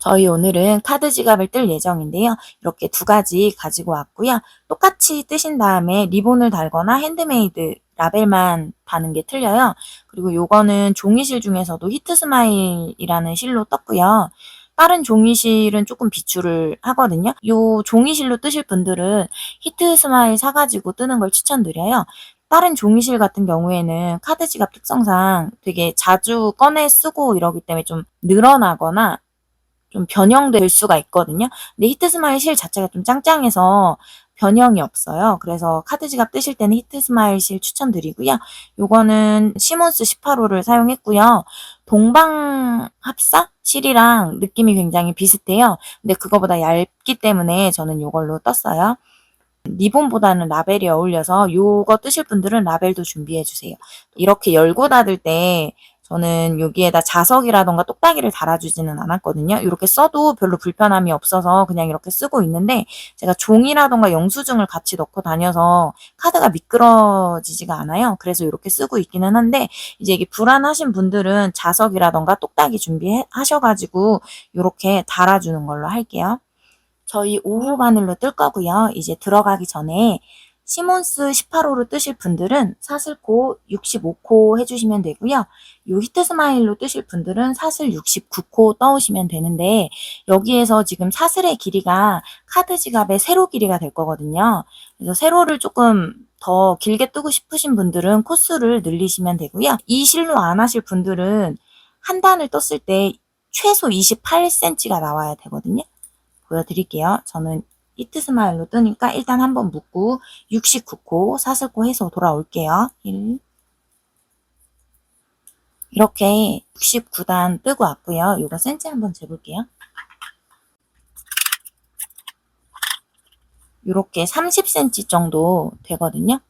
저희 오늘은 카드 지갑을 뜰 예정인데요. 이렇게 두 가지 가지고 왔고요. 똑같이 뜨신 다음에 리본을 달거나 핸드메이드 라벨만 다는 게 틀려요. 그리고 요거는 종이실 중에서도 히트 스마일이라는 실로 떴고요. 다른 종이실은 조금 비추를 하거든요. 요 종이실로 뜨실 분들은 히트 스마일 사가지고 뜨는 걸 추천드려요. 다른 종이실 같은 경우에는 카드 지갑 특성상 되게 자주 꺼내 쓰고 이러기 때문에 좀 늘어나거나 좀 변형될 수가 있거든요. 근데 히트 스마일 실 자체가 좀 짱짱해서 변형이 없어요. 그래서 카드 지갑 뜨실 때는 히트 스마일 실 추천드리고요. 요거는 시몬스 18호를 사용했고요. 동방 합사 실이랑 느낌이 굉장히 비슷해요. 근데 그거보다 얇기 때문에 저는 요걸로 떴어요. 리본보다는 라벨이 어울려서 요거 뜨실 분들은 라벨도 준비해 주세요. 이렇게 열고 닫을 때 저는 여기에다 자석이라던가 똑딱이를 달아주지는 않았거든요. 이렇게 써도 별로 불편함이 없어서 그냥 이렇게 쓰고 있는데 제가 종이라던가 영수증을 같이 넣고 다녀서 카드가 미끄러지지가 않아요. 그래서 이렇게 쓰고 있기는 한데 이제 이게 불안하신 분들은 자석이라던가 똑딱이 준비하셔가지고 이렇게 달아주는 걸로 할게요. 저희 오후 바늘로 뜰 거고요. 이제 들어가기 전에 시몬스 18호로 뜨실 분들은 사슬코 65코 해주시면 되고요. 요 히트 스마일로 뜨실 분들은 사슬 69코 떠오시면 되는데 여기에서 지금 사슬의 길이가 카드 지갑의 세로 길이가 될 거거든요. 그래서 세로를 조금 더 길게 뜨고 싶으신 분들은 코스를 늘리시면 되고요. 이 실로 안 하실 분들은 한 단을 떴을 때 최소 28cm가 나와야 되거든요. 보여드릴게요. 저는 히트 스마일로 뜨니까 일단 한번 묶고 69코 사슬코 해서 돌아올게요. 1 이렇게 69단 뜨고 왔고요. 이거 센치 한번 재볼게요. 이렇게 30cm 정도 되거든요.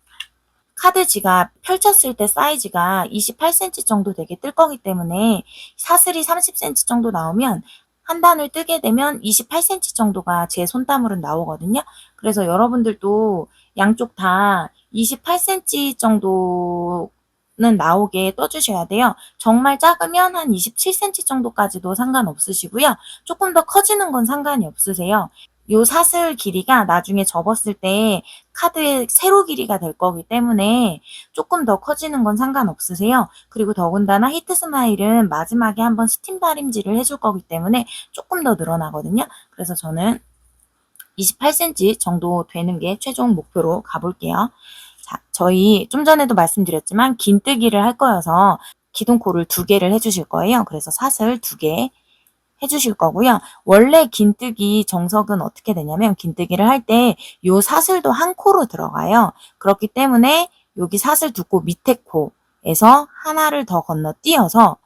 카드 지갑 펼쳤을 때 사이즈가 28cm 정도 되게 뜰 거기 때문에 사슬이 30cm 정도 나오면 한 단을 뜨게 되면 28cm 정도가 제 손땀으로 나오거든요. 그래서 여러분들도 양쪽 다 28cm 정도는 나오게 떠주셔야 돼요. 정말 작으면 한 27cm 정도까지도 상관없으시고요. 조금 더 커지는 건 상관이 없으세요. 요 사슬 길이가 나중에 접었을 때 카드의 세로 길이가 될 거기 때문에 조금 더 커지는 건 상관없으세요. 그리고 더군다나 히트 스마일은 마지막에 한번 스팀 다림질을 해줄 거기 때문에 조금 더 늘어나거든요. 그래서 저는 28cm 정도 되는 게 최종 목표로 가볼게요. 자, 저희 좀 전에도 말씀드렸지만 긴뜨기를 할 거여서 기둥코를 두 개를 해주실 거예요. 그래서 사슬 두 개, 해주실 거고요. 원래 긴뜨기 정석은 어떻게 되냐면 긴뜨기를 할 때 요 사슬도 한 코로 들어가요. 그렇기 때문에 여기 사슬 두 코 밑에 코에서 하나를 더 건너뛰어서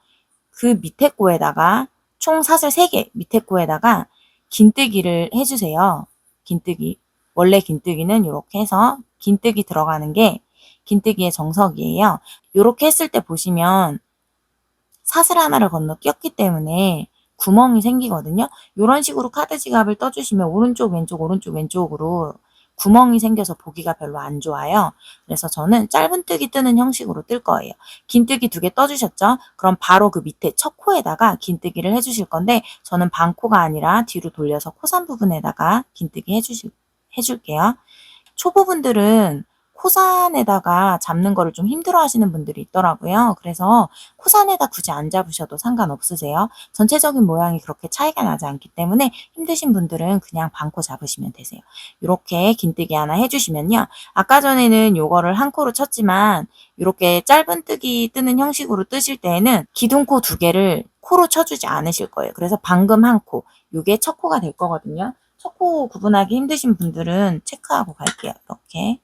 그 밑에 코에다가 총 사슬 3개 밑에 코에다가 긴뜨기를 해주세요. 긴뜨기. 원래 긴뜨기는 이렇게 해서 긴뜨기 들어가는 게 긴뜨기의 정석이에요. 이렇게 했을 때 보시면 사슬 하나를 건너 뛰었기 때문에 구멍이 생기거든요. 이런 식으로 카드 지갑을 떠주시면 오른쪽 왼쪽 오른쪽 왼쪽으로 구멍이 생겨서 보기가 별로 안 좋아요. 그래서 저는 짧은 뜨기 뜨는 형식으로 뜰 거예요. 긴 뜨기 두 개 떠주셨죠? 그럼 바로 그 밑에 첫 코에다가 긴 뜨기를 해주실 건데 저는 반코가 아니라 뒤로 돌려서 코산 부분에다가 긴 뜨기 해주실, 해줄게요. 초보분들은 코산에다가 잡는 거를 좀 힘들어 하시는 분들이 있더라고요. 그래서 코산에다 굳이 안 잡으셔도 상관없으세요. 전체적인 모양이 그렇게 차이가 나지 않기 때문에 힘드신 분들은 그냥 반코 잡으시면 되세요. 이렇게 긴뜨기 하나 해주시면요. 아까 전에는 요거를 한 코로 쳤지만 이렇게 짧은 뜨기 뜨는 형식으로 뜨실 때에는 기둥코 두 개를 코로 쳐주지 않으실 거예요. 그래서 방금 한 코, 요게 첫 코가 될 거거든요. 첫 코 구분하기 힘드신 분들은 체크하고 갈게요. 이렇게.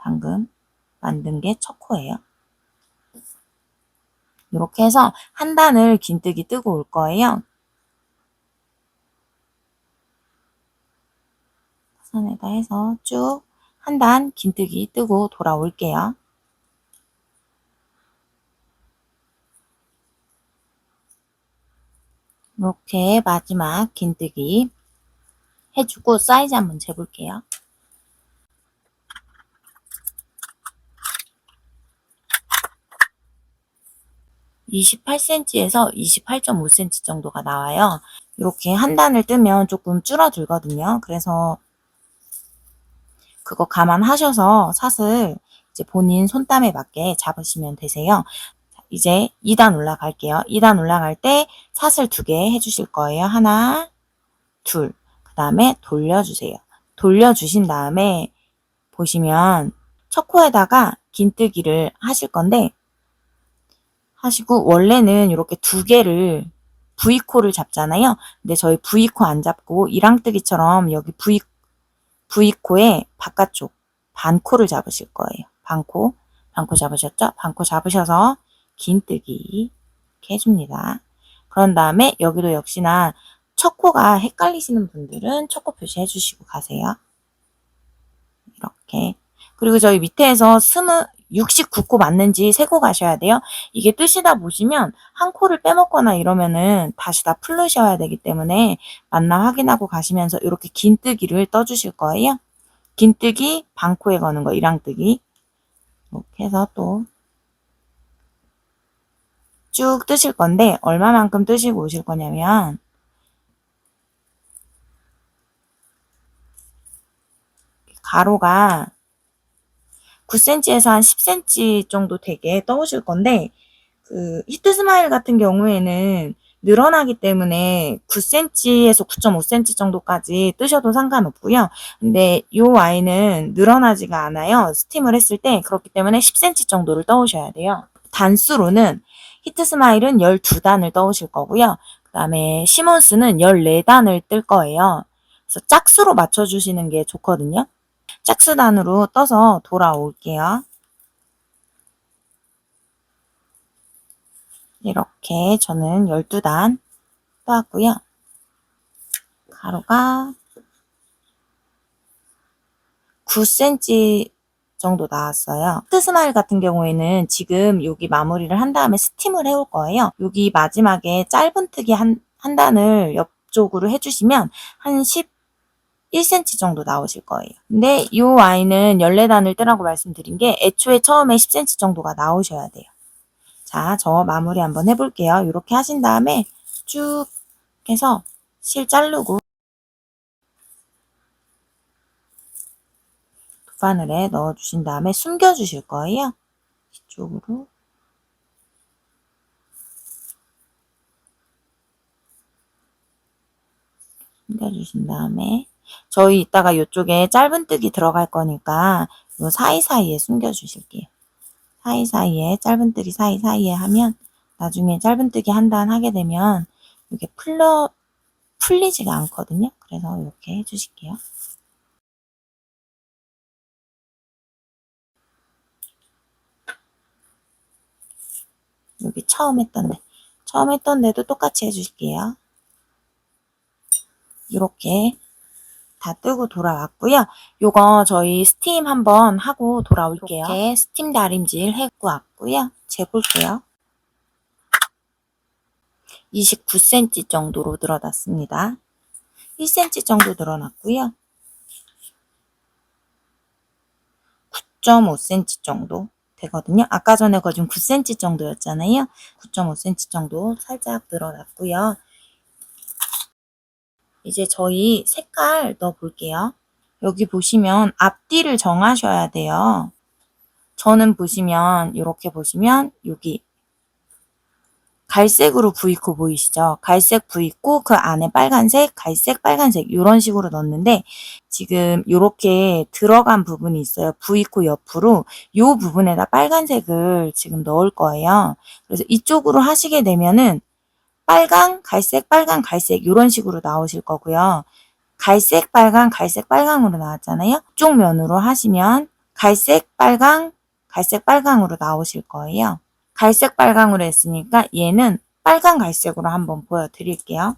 방금 만든 게 첫 코예요. 이렇게 해서 한 단을 긴뜨기 뜨고 올 거예요. 선에다 해서 쭉 한 단 긴뜨기 뜨고 돌아올게요. 이렇게 마지막 긴뜨기 해주고 사이즈 한번 재볼게요. 28cm에서 28.5cm 정도가 나와요. 이렇게 한 단을 뜨면 조금 줄어들거든요. 그래서 그거 감안하셔서 사슬 이제 본인 손땀에 맞게 잡으시면 되세요. 자, 이제 2단 올라갈게요. 2단 올라갈 때 사슬 두개 해주실 거예요. 하나, 둘. 그 다음에 돌려주세요. 돌려주신 다음에 보시면 첫 코에다가 긴뜨기를 하실 건데 하시고 원래는 이렇게 두 개를 V코를 잡잖아요. 근데 저희 V코 안 잡고 이랑뜨기처럼 여기 V V코의 바깥쪽 반코를 잡으실 거예요. 반코, 반코 잡으셨죠? 반코 잡으셔서 긴뜨기 이렇게 해줍니다. 그런 다음에 여기도 역시나 첫 코가 헷갈리시는 분들은 첫 코 표시해 주시고 가세요. 이렇게. 그리고 저희 밑에서 스무 69코 맞는지 세고 가셔야 돼요. 이게 뜨시다 보시면 한 코를 빼먹거나 이러면은 다시 다 풀르셔야 되기 때문에 맞나 확인하고 가시면서 이렇게 긴 뜨기를 떠주실 거예요. 긴 뜨기, 반코에 거는 거, 이랑뜨기. 이렇게 해서 또 쭉 뜨실 건데 얼마만큼 뜨시고 오실 거냐면 가로가 9cm에서 한 10cm 정도 되게 떠오실 건데 그 히트 스마일 같은 경우에는 늘어나기 때문에 9cm에서 9.5cm 정도까지 뜨셔도 상관없고요. 근데 이 와인은 늘어나지가 않아요. 스팀을 했을 때 그렇기 때문에 10cm 정도를 떠오셔야 돼요. 단수로는 히트 스마일은 12단을 떠오실 거고요. 그 다음에 시몬스는 14단을 뜰 거예요. 그래서 짝수로 맞춰주시는 게 좋거든요. 짝수단으로 떠서 돌아올게요. 이렇게 저는 12단 떠왔고요. 가로가 9cm 정도 나왔어요. 트스마일 같은 경우에는 지금 여기 마무리를 한 다음에 스팀을 해올 거예요. 여기 마지막에 짧은 트기 한, 한 단을 옆쪽으로 해주시면 한 11cm 정도 나오실 거예요. 근데 이 와인은 14단을 뜨라고 말씀드린 게 애초에 처음에 10cm 정도가 나오셔야 돼요. 자, 저 마무리 한번 해볼게요. 이렇게 하신 다음에 쭉 해서 실 자르고 두 바늘에 넣어주신 다음에 숨겨주실 거예요. 이쪽으로 숨겨주신 다음에 저희 이따가 이쪽에 짧은뜨기 들어갈 거니까 요 사이사이에 숨겨주실게요. 사이사이에 짧은뜨기 사이사이에 하면 나중에 짧은뜨기 한 단 하게 되면 이게 풀러 풀리지가 않거든요. 그래서 이렇게 해주실게요. 여기 처음 했던 데 처음 했던 데도 똑같이 해주실게요. 이렇게 다 뜨고 돌아왔고요. 요거 저희 스팀 한번 하고 돌아올게요. 이렇게 스팀 다림질 했고 왔고요. 재볼게요. 29cm 정도로 늘어났습니다. 1cm 정도 늘어났고요. 9.5cm 정도 되거든요. 아까 전에 거진 9cm 정도였잖아요. 9.5cm 정도 살짝 늘어났고요. 이제 저희 색깔 넣어 볼게요. 여기 보시면 앞뒤를 정하셔야 돼요. 저는 보시면 이렇게 보시면 여기 갈색으로 V코 보이시죠? 갈색 V코 그 안에 빨간색, 갈색, 빨간색 이런 식으로 넣었는데 지금 이렇게 들어간 부분이 있어요. V코 옆으로 이 부분에다 빨간색을 지금 넣을 거예요. 그래서 이쪽으로 하시게 되면은 빨강, 갈색, 빨강, 갈색 이런 식으로 나오실 거고요. 갈색, 빨강, 갈색, 빨강으로 나왔잖아요. 쪽 면으로 하시면 갈색, 빨강, 갈색, 빨강으로 나오실 거예요. 갈색, 빨강으로 했으니까 얘는 빨강, 갈색으로 한번 보여드릴게요.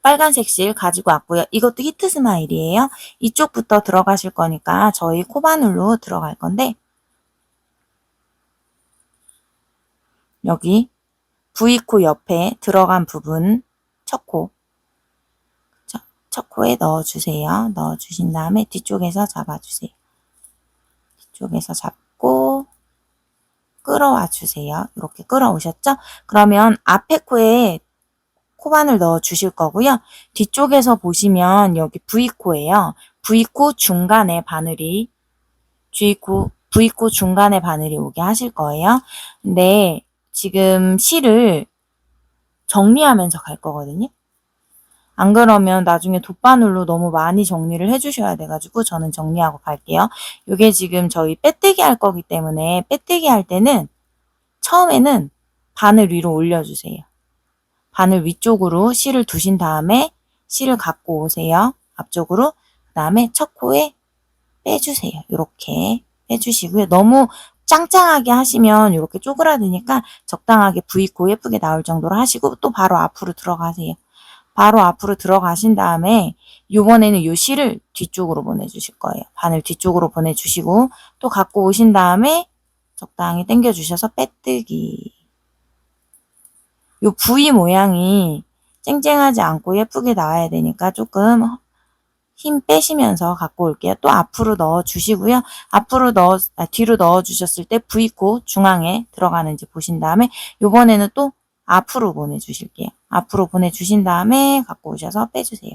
빨간색 실 가지고 왔고요. 이것도 히트 스마일이에요. 이쪽부터 들어가실 거니까 저희 코바늘로 들어갈 건데 여기 V코 옆에 들어간 부분 첫 코, 첫 코에 넣어주세요. 넣어주신 다음에 뒤쪽에서 잡아주세요. 뒤쪽에서 잡고 끌어와 주세요. 이렇게 끌어오셨죠? 그러면 앞에 코에 코바늘 넣어 주실 거고요. 뒤쪽에서 보시면 여기 V코예요. V코 중간에 바늘이 V코, V코 중간에 바늘이 오게 하실 거예요. 근데 지금 실을 정리하면서 갈 거거든요. 안 그러면 나중에 돗바늘로 너무 많이 정리를 해주셔야 돼가지고 저는 정리하고 갈게요. 이게 지금 저희 빼뜨기 할 거기 때문에 빼뜨기 할 때는 처음에는 바늘 위로 올려주세요. 바늘 위쪽으로 실을 두신 다음에 실을 갖고 오세요. 앞쪽으로. 그 다음에 첫 코에 빼주세요. 이렇게 빼주시고요. 너무 짱짱하게 하시면 이렇게 쪼그라드니까 적당하게 V코 예쁘게 나올 정도로 하시고 또 바로 앞으로 들어가세요. 바로 앞으로 들어가신 다음에 이번에는 이 실을 뒤쪽으로 보내주실 거예요. 바늘 뒤쪽으로 보내주시고 또 갖고 오신 다음에 적당히 당겨주셔서 빼뜨기. 이 V 모양이 쨍쨍하지 않고 예쁘게 나와야 되니까 조금 힘 빼시면서 갖고 올게요. 또 앞으로 넣어 주시고요. 앞으로 넣어 아, 뒤로 넣어 주셨을 때 V코 중앙에 들어가는지 보신 다음에 이번에는 또 앞으로 보내 주실게요. 앞으로 보내 주신 다음에 갖고 오셔서 빼 주세요.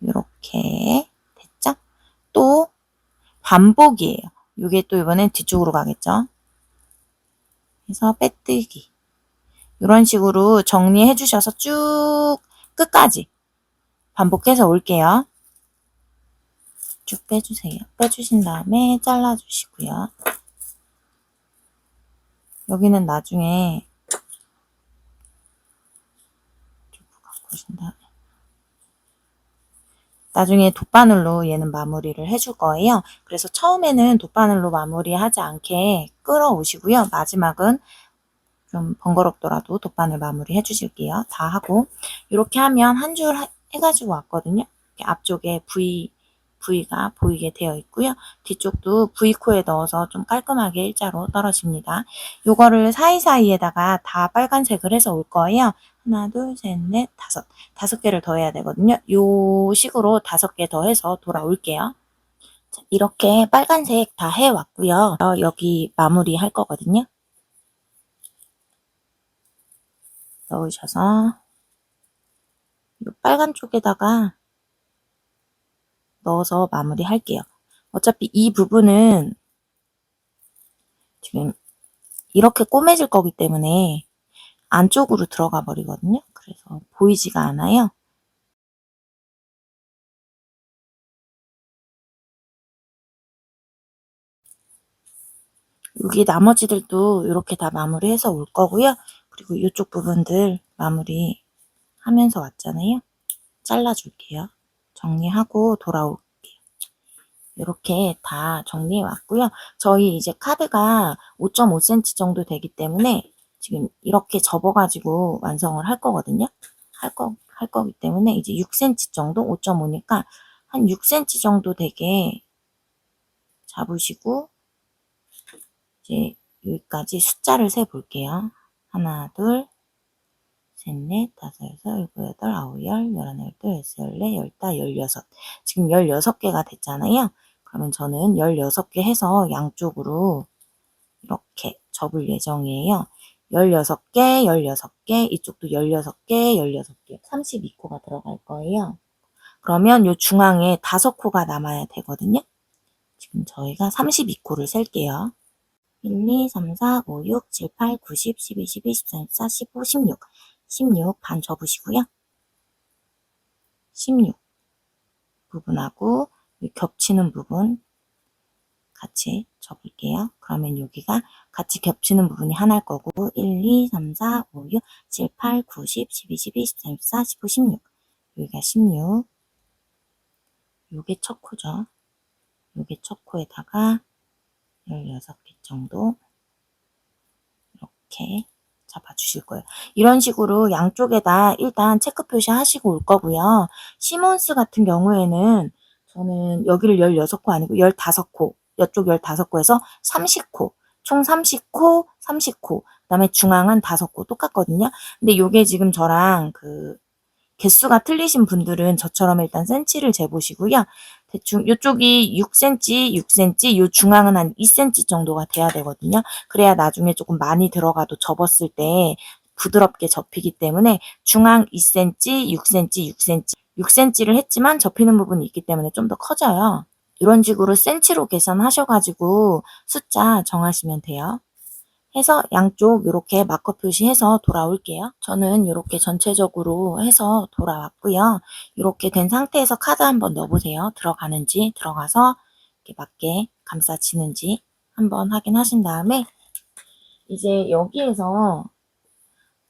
이렇게 됐죠? 또 반복이에요. 이게 또 이번엔 뒤쪽으로 가겠죠? 그래서 빼뜨기. 이런 식으로 정리해 주셔서 쭉 끝까지 반복해서 올게요. 쭉 빼주세요. 빼주신 다음에 잘라주시고요. 여기는 나중에 나중에 돗바늘로 얘는 마무리를 해줄 거예요. 그래서 처음에는 돗바늘로 마무리하지 않게 끌어오시고요. 마지막은 좀 번거롭더라도 돗바늘 마무리 해주실게요. 다 하고 이렇게 하면 한 줄 해가지고 왔거든요. 앞쪽에 V V가 보이게 되어 있고요. 뒤쪽도 V코에 넣어서 좀 깔끔하게 일자로 떨어집니다. 요거를 사이사이에다가 다 빨간색을 해서 올 거예요. 하나, 둘, 셋, 넷, 다섯. 다섯 개를 더 해야 되거든요. 요 식으로 다섯 개 더 해서 돌아올게요. 자, 이렇게 빨간색 다 해왔고요. 어, 여기 마무리 할 거거든요. 넣으셔서 이 빨간 쪽에다가 넣어서 마무리 할게요. 어차피 이 부분은 지금 이렇게 꼬매질 거기 때문에 안쪽으로 들어가 버리거든요. 그래서 보이지가 않아요. 여기 나머지들도 이렇게 다 마무리해서 올 거고요. 그리고 이쪽 부분들 마무리 하면서 왔잖아요. 잘라줄게요. 정리하고 돌아올게요. 이렇게 다 정리해 왔고요. 저희 이제 카드가 5.5cm 정도 되기 때문에 지금 이렇게 접어가지고 완성을 할 거거든요. 할 거, 할 거기 때문에 이제 6cm 정도, 5.5니까 한 6cm 정도 되게 잡으시고 이제 여기까지 숫자를 세 볼게요. 하나, 둘, 셋, 넷, 다섯, 여섯, 일곱, 여덟, 아홉, 열, 열하나, 열둘, 열세, 열네, 열다, 열여섯. 지금 열여섯 개가 됐잖아요. 그러면 저는 16개 해서 양쪽으로 이렇게 접을 예정이에요. 16개, 16개, 이쪽도 16개, 16개, 32코가 들어갈 거예요. 그러면 요 중앙에 5코가 남아야 되거든요. 지금 저희가 32코를 셀게요. 1, 2, 3, 4, 5, 6, 7, 8, 9, 10, 11, 12, 13, 14, 15, 16. 16 반 접으시고요. 16 부분하고 겹치는 부분 같이 접을게요. 그러면 여기가 같이 겹치는 부분이 하나일 거고 1, 2, 3, 4, 5, 6, 7, 8, 9, 10, 11, 12, 13, 14, 15, 16 여기가 16 요게 첫 코죠. 요게 첫 코에다가 16개 정도 이렇게 잡아주실 거예요. 이런 식으로 양쪽에다 일단 체크 표시 하시고 올 거고요. 시몬스 같은 경우에는 저는 여기를 16코 아니고 15코, 이쪽 15코에서 30코, 총 30코, 30코, 그 다음에 중앙은 5코 똑같거든요. 근데 요게 지금 저랑 그 개수가 틀리신 분들은 저처럼 일단 센치를 재보시고요. 대충 이쪽이 6cm, 6cm, 요 중앙은 한 2cm 정도가 돼야 되거든요. 그래야 나중에 조금 많이 들어가도 접었을 때 부드럽게 접히기 때문에 중앙 2cm, 6cm, 6cm, 6cm를 했지만 접히는 부분이 있기 때문에 좀 더 커져요. 이런 식으로 센치로 계산하셔가지고 숫자 정하시면 돼요. 해서 양쪽 이렇게 마커 표시해서 돌아올게요. 저는 이렇게 전체적으로 해서 돌아왔고요. 이렇게 된 상태에서 카드 한번 넣어보세요. 들어가는지 들어가서 이렇게 맞게 감싸지는지 한번 확인하신 다음에 이제 여기에서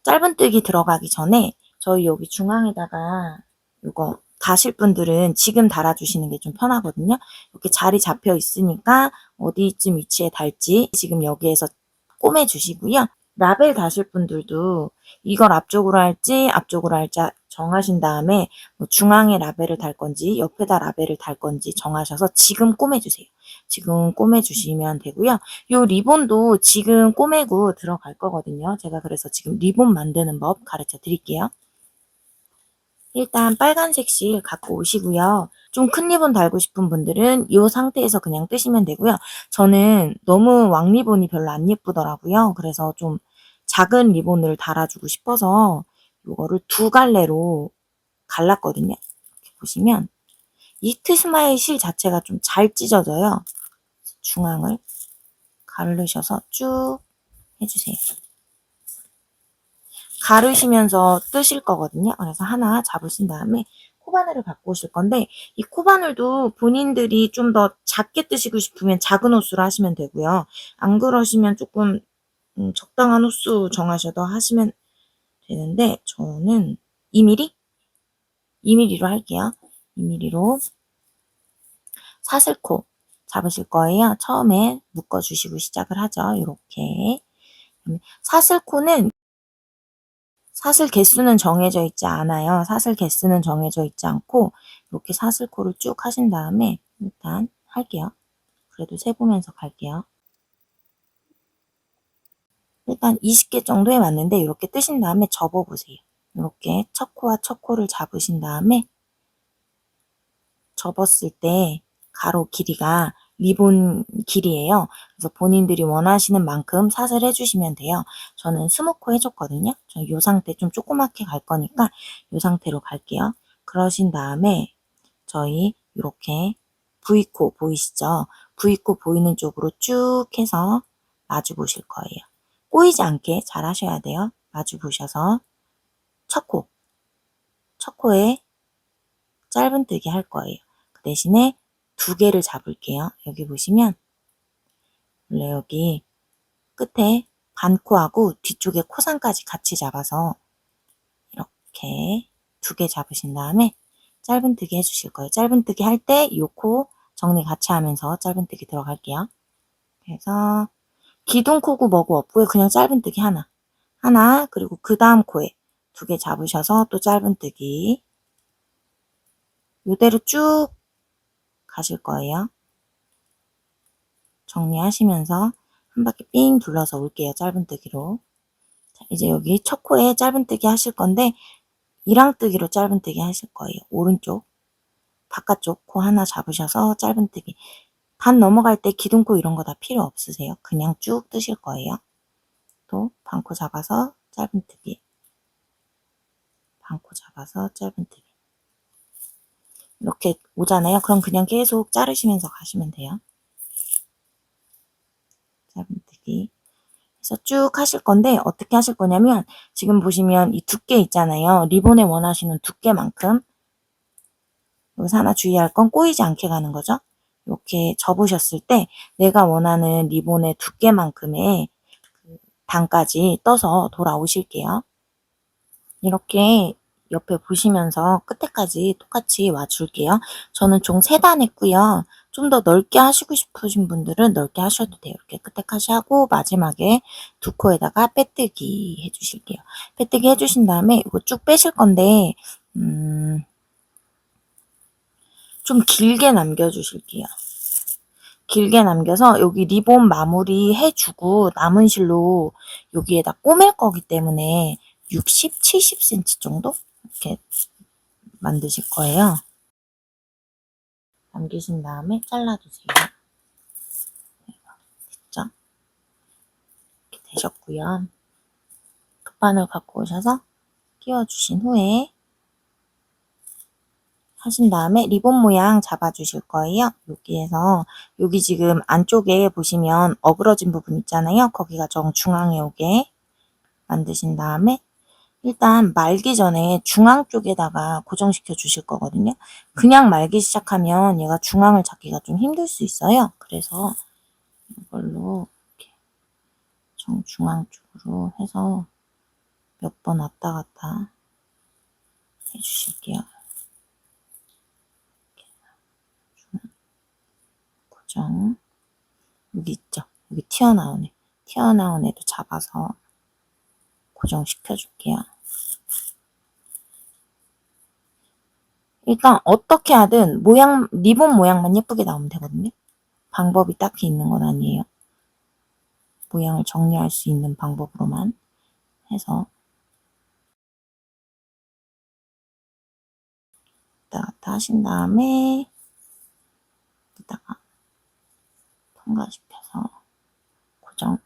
짧은뜨기 들어가기 전에 저희 여기 중앙에다가 이거 다실 분들은 지금 달아주시는 게 좀 편하거든요. 이렇게 자리 잡혀 있으니까 어디쯤 위치에 달지 지금 여기에서 꼬매주시고요. 라벨 다실 분들도 이걸 앞쪽으로 할지 앞쪽으로 할지 정하신 다음에 뭐 중앙에 라벨을 달 건지 옆에다 라벨을 달 건지 정하셔서 지금 꼬매주세요. 지금 꼬매주시면 되고요. 요 리본도 지금 꼬매고 들어갈 거거든요. 제가 그래서 지금 리본 만드는 법 가르쳐 드릴게요. 일단 빨간색 실 갖고 오시고요. 좀 큰 리본 달고 싶은 분들은 이 상태에서 그냥 뜨시면 되고요. 저는 너무 왕 리본이 별로 안 예쁘더라고요. 그래서 좀 작은 리본을 달아주고 싶어서 이거를 두 갈래로 갈랐거든요. 이렇게 보시면 이트 스마일 실 자체가 좀 잘 찢어져요. 중앙을 가르셔서 쭉 해주세요. 가르시면서 뜨실 거거든요. 그래서 하나 잡으신 다음에 코바늘을 갖고 오실 건데 이 코바늘도 본인들이 좀 더 작게 뜨시고 싶으면 작은 호수로 하시면 되고요. 안 그러시면 조금 음, 적당한 호수 정하셔도 하시면 되는데 저는 2mm? 2mm로 할게요. 2mm로 사슬코 잡으실 거예요. 처음에 묶어주시고 시작을 하죠. 이렇게 사슬코는 사슬 개수는 정해져 있지 않아요. 사슬 개수는 정해져 있지 않고 이렇게 사슬코를 쭉 하신 다음에 일단 할게요. 그래도 세보면서 갈게요. 일단 20개 정도에 맞는데 이렇게 뜨신 다음에 접어보세요. 이렇게 첫 코와 첫 코를 잡으신 다음에 접었을 때 가로 길이가 리본 길이에요. 그래서 본인들이 원하시는 만큼 사슬 해주시면 돼요. 저는 20코 해줬거든요. 저는 이 상태 좀 조그맣게 갈 거니까 이 상태로 갈게요. 그러신 다음에 저희 이렇게 V코 보이시죠? V코 보이는 쪽으로 쭉 해서 마주 보실 거예요. 꼬이지 않게 잘 하셔야 돼요. 마주 보셔서 첫 코, 첫 코에 짧은 뜨기 할 거예요. 그 대신에 두 개를 잡을게요. 여기 보시면 원래 여기 끝에 반코하고 뒤쪽에 코상까지 같이 잡아서 이렇게 두 개 잡으신 다음에 짧은뜨기 해주실 거예요. 짧은뜨기 할때이코 정리 같이 하면서 짧은뜨기 들어갈게요. 그래서 기둥 코고 뭐고 없고요. 그냥 짧은뜨기 하나. 하나 그리고 그 다음 코에 두 개 잡으셔서 또 짧은뜨기 이대로 쭉 가실 거예요. 정리하시면서 한 바퀴 삥 둘러서 올게요. 짧은뜨기로. 자, 이제 여기 첫 코에 짧은뜨기 하실 건데 이랑뜨기로 짧은뜨기 하실 거예요. 오른쪽 바깥쪽 코 하나 잡으셔서 짧은뜨기 반 넘어갈 때 기둥코 이런 거 다 필요 없으세요. 그냥 쭉 뜨실 거예요. 또 반코 잡아서 짧은뜨기 반코 잡아서 짧은뜨기 이렇게 오잖아요. 그럼 그냥 계속 자르시면서 가시면 돼요. 짧은뜨기 해서 쭉 하실 건데 어떻게 하실 거냐면 지금 보시면 이 두께 있잖아요. 리본에 원하시는 두께만큼 여기서 하나 주의할 건 꼬이지 않게 가는 거죠. 이렇게 접으셨을 때 내가 원하는 리본의 두께만큼의 그 단까지 떠서 돌아오실게요. 이렇게 옆에 보시면서 끝에까지 똑같이 와줄게요. 저는 총 3단 했고요. 좀 더 넓게 하시고 싶으신 분들은 넓게 하셔도 돼요. 이렇게 끝에까지 하고 마지막에 두 코에다가 빼뜨기 해주실게요. 빼뜨기 해주신 다음에 이거 쭉 빼실 건데 음, 좀 길게 남겨주실게요. 길게 남겨서 여기 리본 마무리 해주고 남은 실로 여기에다 꼬맬 거기 때문에 60, 70cm 정도 이렇게 만드실 거예요. 남기신 다음에 잘라주세요. 됐죠? 이렇게 되셨고요. 급바늘 갖고 오셔서 끼워주신 후에 하신 다음에 리본 모양 잡아주실 거예요. 여기에서 여기 지금 안쪽에 보시면 어그러진 부분 있잖아요. 거기가 정중앙에 오게 만드신 다음에 일단 말기 전에 중앙 쪽에다가 고정시켜 주실 거거든요. 그냥 말기 시작하면 얘가 중앙을 잡기가 좀 힘들 수 있어요. 그래서 이걸로 이렇게 정중앙 쪽으로 해서 몇 번 왔다 갔다 해주실게요. 고정. 여기 있죠? 여기 튀어나오네. 튀어나온 애도 잡아서 고정시켜 줄게요. 일단 어떻게 하든 모양, 리본 모양만 예쁘게 나오면 되거든요. 방법이 딱히 있는 건 아니에요. 모양을 정리할 수 있는 방법으로만 해서 왔다 갔다 하신 다음에 여기다가 통과시켜서 고정 고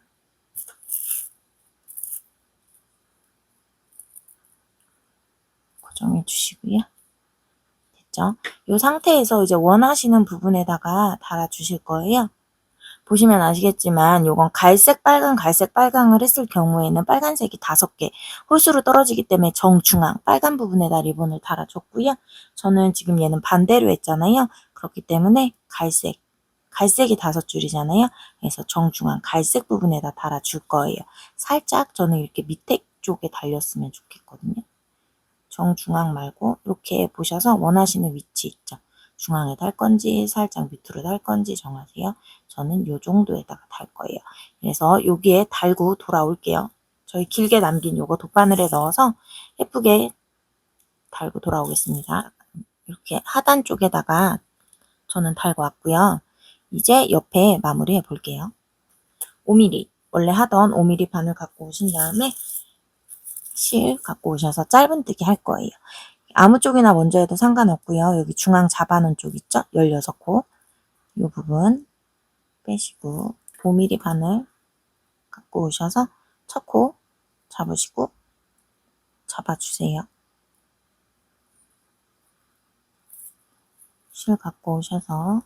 정해 주시고요. 됐죠? 이 상태에서 이제 원하시는 부분에다가 달아 주실 거예요. 보시면 아시겠지만 요건 갈색 빨강 갈색 빨강을 했을 경우에는 빨간색이 다섯 개 홀수로 떨어지기 때문에 정중앙 빨간 부분에다 리본을 달아줬고요. 저는 지금 얘는 반대로 했잖아요. 그렇기 때문에 갈색 갈색이 다섯 줄이잖아요. 그래서 정중앙 갈색 부분에다 달아줄 거예요. 살짝 저는 이렇게 밑에 쪽에 달렸으면 좋겠거든요. 정중앙 말고 이렇게 보셔서 원하시는 위치 있죠. 중앙에 달 건지 살짝 밑으로 달 건지 정하세요. 저는 요 정도에다가 달 거예요. 그래서 여기에 달고 돌아올게요. 저희 길게 남긴 요거 돗바늘에 넣어서 예쁘게 달고 돌아오겠습니다. 이렇게 하단 쪽에다가 저는 달고 왔고요. 이제 옆에 마무리 해 볼게요. 5mm 원래 하던 5mm 바늘 갖고 오신 다음에 실 갖고 오셔서 짧은뜨기 할 거예요. 아무 쪽이나 먼저 해도 상관없고요. 여기 중앙 잡아놓은 쪽 있죠? 16코 이 부분 빼시고 5mm 바늘 갖고 오셔서 첫 코 잡으시고 잡아주세요. 실 갖고 오셔서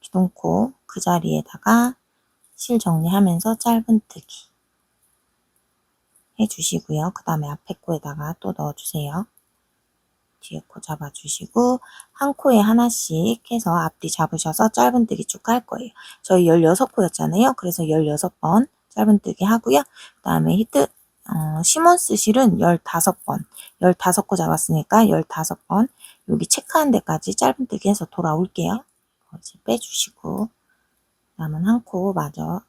기둥코 그 자리에다가 실 정리하면서 짧은뜨기 해주시고요. 그 다음에 앞에 코에다가 또 넣어주세요. 뒤에 코 잡아주시고 한 코에 하나씩 해서 앞뒤 잡으셔서 짧은뜨기 쭉 할 거예요. 저희 16코였잖아요. 그래서 16번 짧은뜨기 하고요. 그 다음에 히트 어, 시몬스 실은 15번 15코 잡았으니까 15번 여기 체크한 데까지 짧은뜨기 해서 돌아올게요. 빼주시고 남은 한 코 마저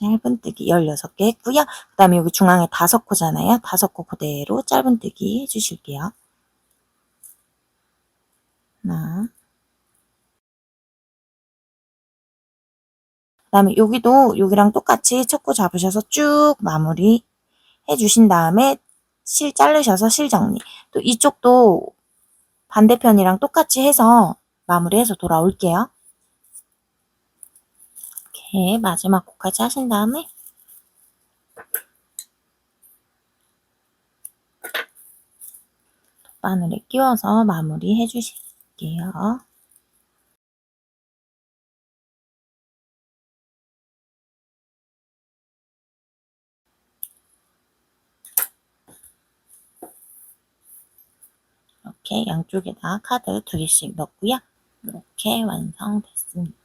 짧은뜨기 16개 했고요. 그 다음에 여기 중앙에 5코잖아요. 5코 그대로 짧은뜨기 해주실게요. 하나 그 다음에 여기도 여기랑 똑같이 첫 코 잡으셔서 쭉 마무리 해주신 다음에 실 자르셔서 실 정리. 또 이쪽도 반대편이랑 똑같이 해서 마무리해서 돌아올게요. 이렇게 마지막 코까지 하신 다음에 바늘에 끼워서 마무리 해주실게요. 이렇게 양쪽에다 카드 두 개씩 넣고요. 이렇게 완성됐습니다.